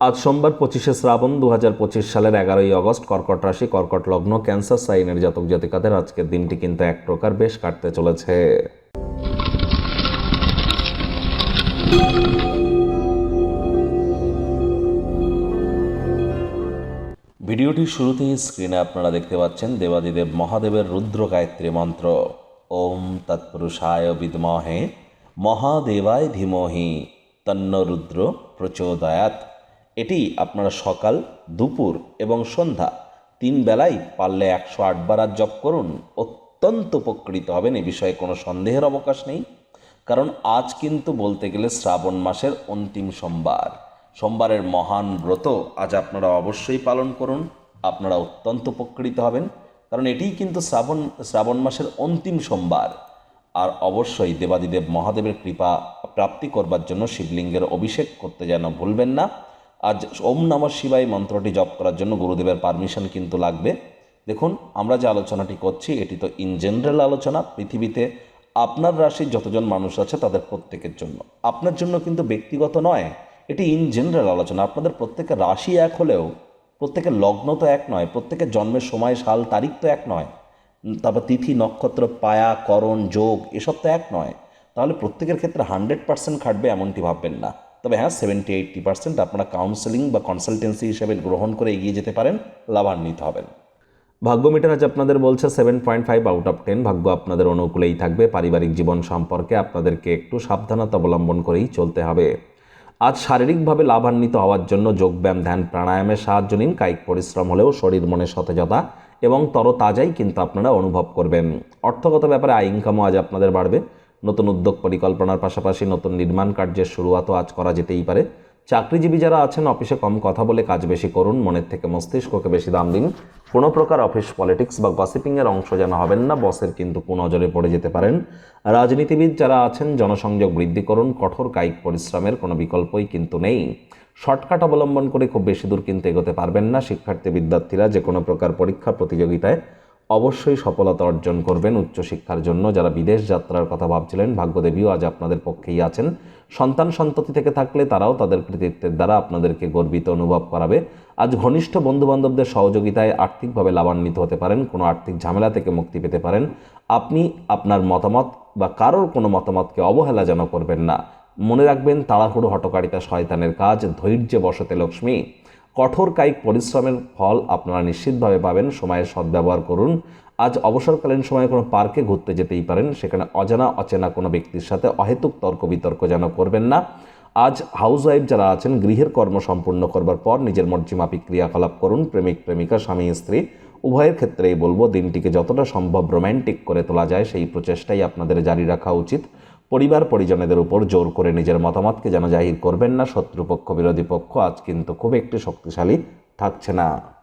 আজ সোমবার পঁচিশে শ্রাবণ দু হাজার পঁচিশ সালের এগারোই আগস্ট কর্কট রাশি, কর্কট লগ্ন, ক্যান্সার, সাইনের জাতক জাতিকাদের আজকের দিনটি কিন্তু এক প্রকার বেশ কাটতে চলেছে। ভিডিওটির শুরুতেই স্ক্রিনে আপনারা দেখতে পাচ্ছেন দেবাদিদেব মহাদেবের রুদ্র গায়ত্রী মন্ত্র। ওম তৎপুরুষায় বিদমহে, মহাদেবায় ধীমহি, তন্ন রুদ্র প্রচোদয়াত এটি আপনারা সকাল, দুপুর এবং সন্ধ্যা তিন বেলায় পারলে একশো আটবার আর জপ করুন। অত্যন্ত উপকৃত হবেন, এ বিষয়ে কোনো সন্দেহের অবকাশ নেই। কারণ আজ কিন্তু বলতে গেলে শ্রাবণ মাসের অন্তিম সোমবার। সোমবারের মহান ব্রত আজ আপনারা অবশ্যই পালন করুন, আপনারা অত্যন্ত উপকৃত হবেন। কারণ এটিই কিন্তু শ্রাবণ শ্রাবণ মাসের অন্তিম সোমবার। আর অবশ্যই দেবাদিদেব মহাদেবের কৃপা প্রাপ্তি করবার জন্য শিবলিঙ্গের অভিষেক করতে যেন ভুলবেন না। আজ ওম নম শিবাই মন্ত্রটি জপ করার জন্য গুরুদেবের পারমিশন কিন্তু লাগবে। দেখুন, আমরা যে আলোচনাটি করছি, এটি তো ইন জেনারেল আলোচনা। পৃথিবীতে আপনার রাশির যতজন মানুষ আছে, তাদের প্রত্যেকের জন্য। আপনার জন্য কিন্তু ব্যক্তিগত নয়, এটি ইন জেনারেল আলোচনা। আপনাদের প্রত্যেকের রাশি এক হলেও, প্রত্যেকের লগ্ন তো এক নয়, প্রত্যেকের জন্মের সময়, সাল, তারিখ তো এক নয়। তারপর তিথি, নক্ষত্র, পায়া, করণ, যোগ, এসব তো এক নয়। তাহলে প্রত্যেকের ক্ষেত্রে হান্ড্রেড পার্সেন্ট খাটবে এমনটি ভাববেন না। তবে হ্যাঁ সেভেন্টি এইট্টি পার্সেন্ট আপনারা কাউন্সেলিং বা কনসালটেন্সি হিসেবে গ্রহণ করে এগিয়ে যেতে পারেন, লাভান্বিত হবেন। ভাগ্য মিটার আজ আপনাদের বলছে seven point five out of ten ভাগ্য আপনাদের অনুকূলেই থাকবে। পারিবারিক জীবন সম্পর্কে আপনাদেরকে একটু সাবধানতা অবলম্বন করেই চলতে হবে। আজ শারীরিকভাবে লাভান্বিত হওয়ার জন্য যোগব্যায়াম, ধ্যান, প্রাণায়ামের সাহায্য নিন। কায়িক পরিশ্রম হলেও শরীর মনে সতেজতা এবং তরতাজাই কিন্তু আপনারা অনুভব করবেন। অর্থগত ব্যাপারে আয় ইনকামও আজ আপনাদের বাড়বে। নতুন উদ্যোগ পরিকল্পনার পাশাপাশি নতুন নির্মাণ কার্যের শুরুয়াতও আজ করা যেতেই পারে। চাকরিজীবী যারা আছেন, অফিসে কম কথা বলে কাজ বেশি করুন, মনের থেকে মস্তিষ্ককে বেশি দাম দিন। কোনো প্রকার অফিস পলিটিক্স বা গসিপিংয়ের অংশ যেন হবেন না, বসের কিন্তু কুনজরে পড়ে যেতে পারেন। রাজনীতিবিদ যারা আছেন, জনসংযোগ বৃদ্ধি করুন, কঠোর কায়িক পরিশ্রমের কোনো বিকল্পই কিন্তু নেই। শর্টকাট অবলম্বন করে খুব বেশি দূর কিন্তু এগোতে পারবেন না। শিক্ষার্থী বিদ্যার্থীরা যে কোনো প্রকার পরীক্ষা প্রতিযোগিতায় অবশ্যই সফলতা অর্জন করবেন উচ্চশিক্ষার জন্য। যারা বিদেশ যাত্রার কথা ভাবছিলেন, ভাগ্যদেবীও আজ আপনাদের পক্ষেই আছেন। সন্তান সন্ততি থেকে থাকলে তারাও তাদের কৃতিত্বের দ্বারা আপনাদেরকে গর্বিত অনুভব করাবে। আজ ঘনিষ্ঠ বন্ধুবান্ধবদের সহযোগিতায় আর্থিকভাবে লাভান্বিত হতে পারেন, কোনো আর্থিক ঝামেলা থেকে মুক্তি পেতে পারেন। আপনি আপনার মতামত বা কারোর কোনো মতামতকে অবহেলা যেন করবেন না। মনে রাখবেন, তাড়াহুড়ো হটকারিতা শয়তানের কাজ ধৈর্যে বসতে লক্ষ্মী। কঠোর কায়িক পরিশ্রমের ফল আপনারা নিশ্চিতভাবে পাবেন। সময়ের সদ্ব্যবহার করুন। আজ অবসরকালীন সময়ে কোনো পার্কে ঘুরতে যেতেই পারেন। সেখানে অজানা, অচেনা কোনো ব্যক্তির সাথে অহেতুক তর্ক বিতর্ক যেন করবেন না। আজ হাউসওয়াইফ যারা আছেন, গৃহের কর্ম সম্পূর্ণ করবার পর নিজের মর্জিমাফিক ক্রিয়াকলাপ করুন। প্রেমিক, প্রেমিকা, স্বামী, স্ত্রী, উভয়ের ক্ষেত্রেই বলব, দিনটিকে যতটা সম্ভব রোম্যান্টিক করে তোলা যায়, সেই প্রচেষ্টাই আপনাদের জারি রাখা উচিত। পরিবার পরিজনেদের উপর জোর করে নিজের মতামতকে যেন জাহির করবেন না, শত্রুপক্ষ, বিরোধী পক্ষ। আজ কিন্তু খুব একটি শক্তিশালী থাকছে না।